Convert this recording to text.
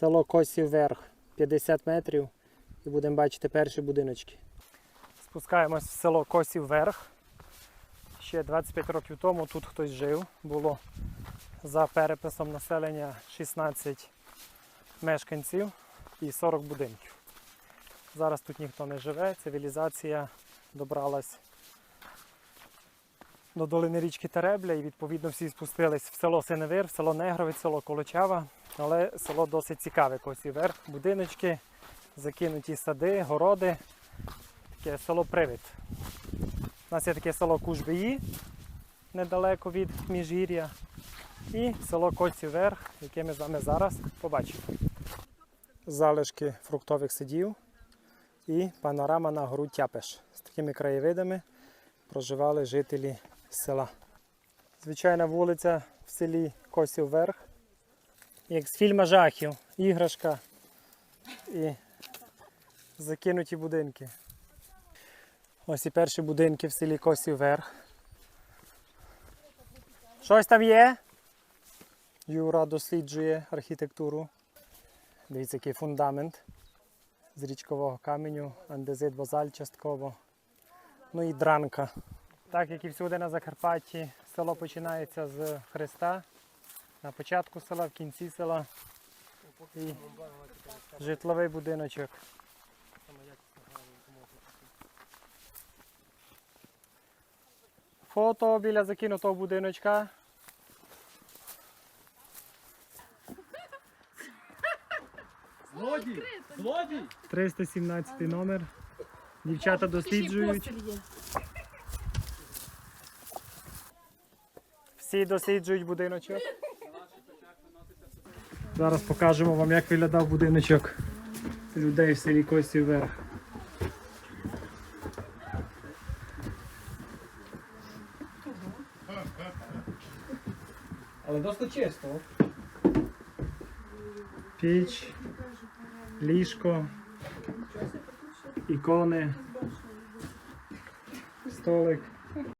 Село Косів Верх, 50 метрів і будемо бачити перші будиночки. Спускаємось в село Косів Верх. Ще 25 років тому тут хтось жив. Було за переписом населення 16 мешканців і 40 будинків. Зараз тут ніхто не живе, цивілізація добралась до долини річки Теребля і відповідно всі спустились в село Синевир, в село Негровець, село Колочава. Але село досить цікаве, Косів Верх, будиночки, закинуті сади, городи. Таке село Привид. У нас є таке село Кужбиї, недалеко від Міжгір'я. І село Косів Верх, яке ми з вами зараз побачимо. Залишки фруктових садів і панорама на гору Тяпеш. З такими краєвидами проживали жителі села. Звичайна вулиця в селі Косів Верх. Як з фільма жахів, іграшка і закинуті будинки. Ось і перші будинки в селі Косів Верх. Щось там є? Юра досліджує архітектуру. Дивіться, який фундамент з річкового каменю, андезит, базаль частково. Ну і дранка. Так як і всюди на Закарпатті, село починається з хреста. На початку села, в кінці села. І житловий будиночок. Фото біля закинутого будиночка. Злодій! Злодій! 317 номер. Дівчата досліджують. Всі досліджують будиночок. Зараз покажемо вам, як виглядав будиночок людей в селі Косів Верх. Але досить чисто. Піч, ліжко, ікони, столик.